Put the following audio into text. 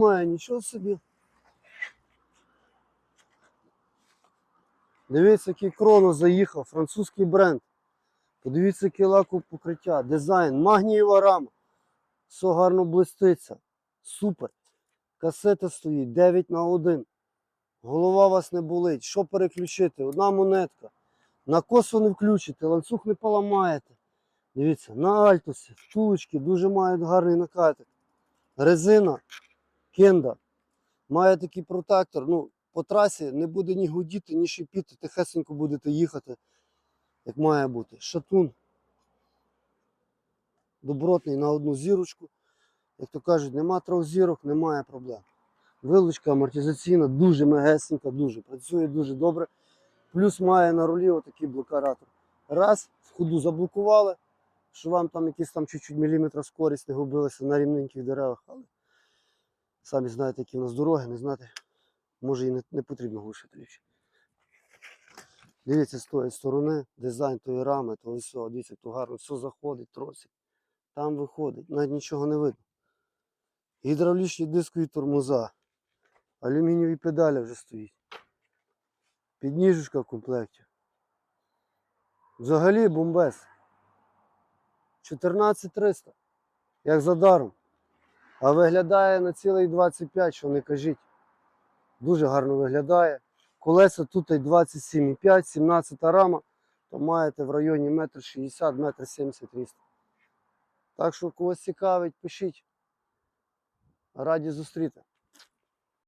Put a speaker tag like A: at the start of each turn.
A: Має нічого собі. Дивіться, який кронос заїхав, французький бренд. Подивіться, який лаку покриття, дизайн, магнієва рама. Все гарно блиститься. Супер. Касета стоїть 9 на 1. Голова вас не болить. Що переключити? Одна монетка. На косо не включите, ланцюг не поламаєте. Дивіться, на альтусі, втулочки дуже мають гарний накатик. Резина, кенда. Має такий протектор. Ну, по трасі не буде ні гудіти, ні шипіти, тихесенько будете їхати, як має бути. Шатун. Добротний на одну зірочку. Як то кажуть, нема трьох зірок, немає проблем. Вилучка амортизаційна, дуже мегесенька, дуже. Працює дуже добре. Плюс має на рулі отакий блокаратор. Раз, в ходу заблокували, що вам там якісь там чуть-чуть міліметра скорість не губилася на рівненьких деревах, але самі знаєте, які в нас дороги, не знати, може і не, не потрібно глушити ліпше. Дивіться з тої сторони, дизайн тої рами, то все, дивіться, то гарно, все заходить, тросик. Там виходить, навіть нічого не видно. Гідравлічні дискові тормоза, алюмінієві педалі вже стоїть. Підніжечка в комплекті. Взагалі бомбез. 14300. Як за даром. А виглядає на цілий 25, що не кажіть. Дуже гарно виглядає. Колеса тут і 27,5, 17 рама, то маєте в районі 1,60 м, 1,70 м. Так що когось цікавить, пишіть. Раді зустріти.